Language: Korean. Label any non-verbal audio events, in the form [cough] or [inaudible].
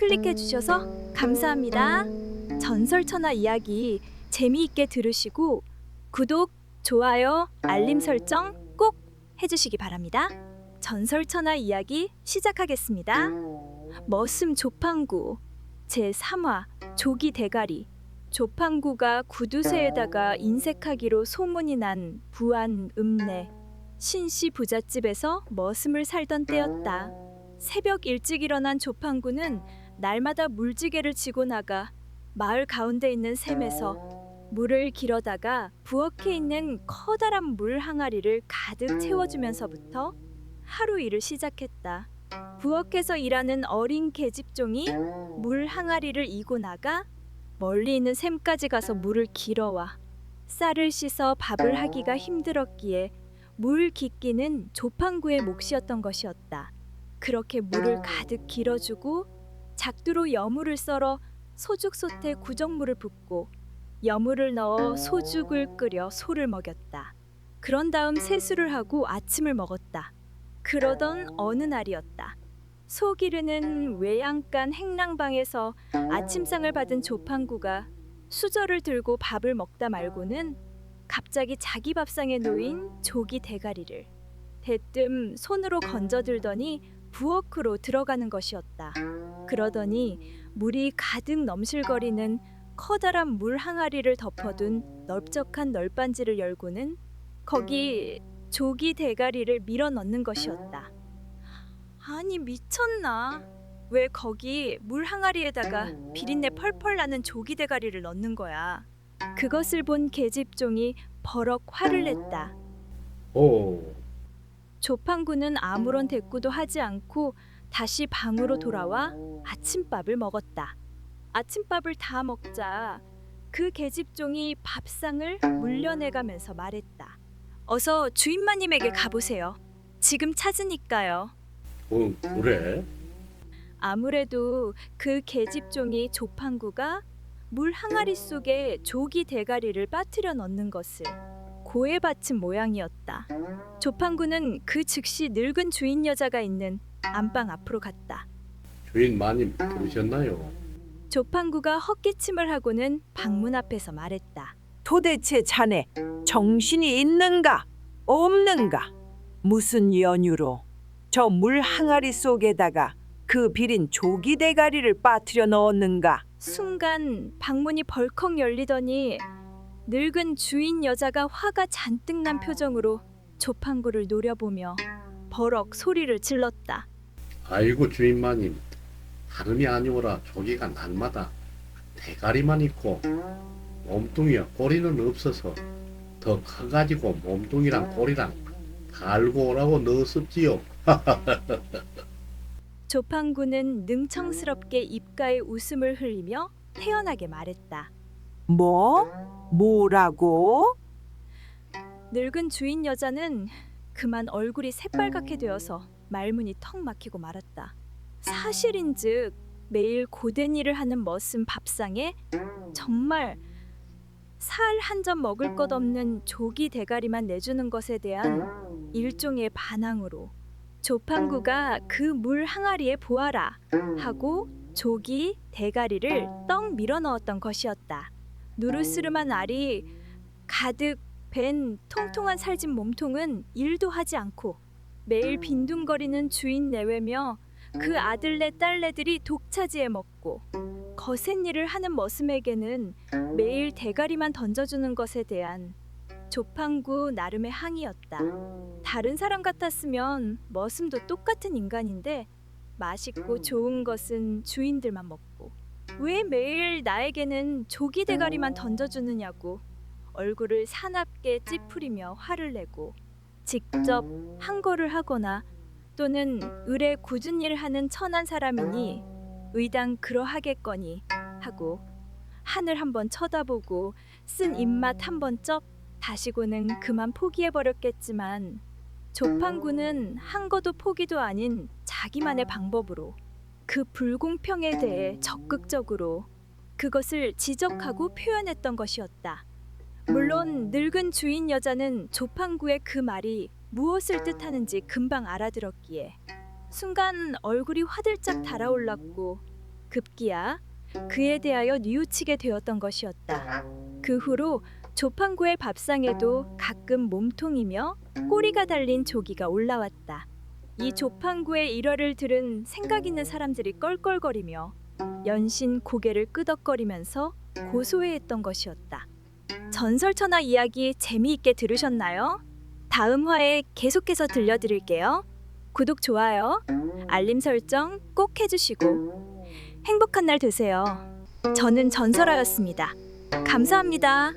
클릭해 주셔서 감사합니다. 전설천하 이야기 재미있게 들으시고 구독, 좋아요, 알림 설정 꼭 해주시기 바랍니다. 전설천하 이야기 시작하겠습니다. 머슴 조팡구 제 3화 조기 대가리 조팡구가 구두쇠에다가 인색하기로 소문이 난 부안 읍내 신씨 부잣집에서 머슴을 살던 때였다. 새벽 일찍 일어난 조팡구는 날마다 물지개를 지고 나가 마을 가운데 있는 샘에서 물을 길어다가 부엌에 있는 커다란 물 항아리를 가득 채워주면서부터 하루 일을 시작했다. 부엌에서 일하는 어린 계집종이 물 항아리를 이고 나가 멀리 있는 샘까지 가서 물을 길어와 쌀을 씻어 밥을 하기가 힘들었기에 물 깃기는 조팡구의 몫이었던 것이었다. 그렇게 물을 가득 길어주고 작두로 여물을 썰어 소죽솥에 구정물을 붓고 여물을 넣어 소죽을 끓여 소를 먹였다. 그런 다음 세수를 하고 아침을 먹었다. 그러던 어느 날이었다. 소 기르는 외양간 행랑방에서 아침상을 받은 조팡구가 수저를 들고 밥을 먹다 말고는 갑자기 자기 밥상에 놓인 조기 대가리를 대뜸 손으로 건져들더니 부엌으로 들어가는 것이었다. 그러더니 물이 가득 넘실거리는 커다란 물 항아리를 덮어둔 넓적한 널빤지를 열고는 거기 조기 대가리를 밀어 넣는 것이었다. 아니 미쳤나? 왜 거기 물 항아리에다가 비린내 펄펄 나는 조기 대가리를 넣는 거야? 그것을 본 계집종이 버럭 화를 냈다. 오, 조팡구는 아무런 대꾸도 하지 않고 다시 방으로 돌아와 아침밥을 먹었다. 아침밥을 다 먹자 그 계집종이 밥상을 물려내가면서 말했다. 어서 주인마님에게 가보세요. 지금 찾으니까요. 어, 그래? 아무래도 그 계집종이 조팡구가 물 항아리 속에 조기 대가리를 빠뜨려 넣는 것을 고해 바친 모양이었다. 조팡구는 그 즉시 늙은 주인 여자가 있는 안방 앞으로 갔다. 주인 마님 부르셨나요? 조팡구가 헛기침을 하고는 방문 앞에서 말했다. 도대체 자네 정신이 있는가 없는가? 무슨 연유로 저 물 항아리 속에다가 그 비린 조기 대가리를 빠뜨려 넣었는가? 순간 방문이 벌컥 열리더니 늙은 주인 여자가 화가 잔뜩 난 표정으로 조팡구를 노려보며 버럭 소리를 질렀다. 아이고 주인 마님, 다름이 아니오라 조기가 날마다 대가리만 있고 몸뚱이와 꼬리는 없어서 더 커가지고 몸뚱이랑 꼬리랑 달고 오라고 넣었었지요. [laughs] 조팡구는 능청스럽게 입가에 웃음을 흘리며 태연하게 말했다. 뭐? 뭐라고? 늙은 주인 여자는 그만 얼굴이 새빨갛게 되어서 말문이 턱 막히고 말았다. 사실인즉 매일 고된 일을 하는 머슴 밥상에 정말 살 한 점 먹을 것 없는 조기 대가리만 내주는 것에 대한 일종의 반항으로 조팡구가 그 물 항아리에 보아라 하고 조기 대가리를 떡 밀어 넣었던 것이었다. 누르스름한 알이 가득 벤 통통한 살진 몸통은 일도 하지 않고 매일 빈둥거리는 주인 내외며 그 아들네 딸네들이 독차지해 먹고 거센 일을 하는 머슴에게는 매일 대가리만 던져주는 것에 대한 조팡구 나름의 항의였다. 다른 사람 같았으면 머슴도 똑같은 인간인데 맛있고 좋은 것은 주인들만 먹고 왜 매일 나에게는 조기 대가리만 던져주느냐고. 얼굴을 사납게 찌푸리며 화를 내고 직접 항거를 하거나 또는 을에 굳은 일을 하는 천한 사람이니 의당 그러하겠거니 하고 하늘 한번 쳐다보고 쓴 입맛 한번 쩝 다시고는 그만 포기해 버렸겠지만 조팡구는 한 거도 포기도 아닌 자기만의 방법으로 그 불공평에 대해 적극적으로 그것을 지적하고 표현했던 것이었다. 물론 늙은 주인 여자는 조팡구의 그 말이 무엇을 뜻하는지 금방 알아들었기에 순간 얼굴이 화들짝 달아올랐고 급기야 그에 대하여 뉘우치게 되었던 것이었다. 그 후로 조판구의 밥상에도 가끔 몸통이며 꼬리가 달린 조기가 올라왔다. 이 조판구의 일화를 들은 생각 있는 사람들이 껄껄거리며 연신 고개를 끄덕거리면서 고소해했던 것이었다. 전설천하 이야기 재미있게 들으셨나요? 다음 화에 계속해서 들려드릴게요. 구독, 좋아요, 알림 설정 꼭 해주시고 행복한 날 되세요. 저는 전설아였습니다. 감사합니다.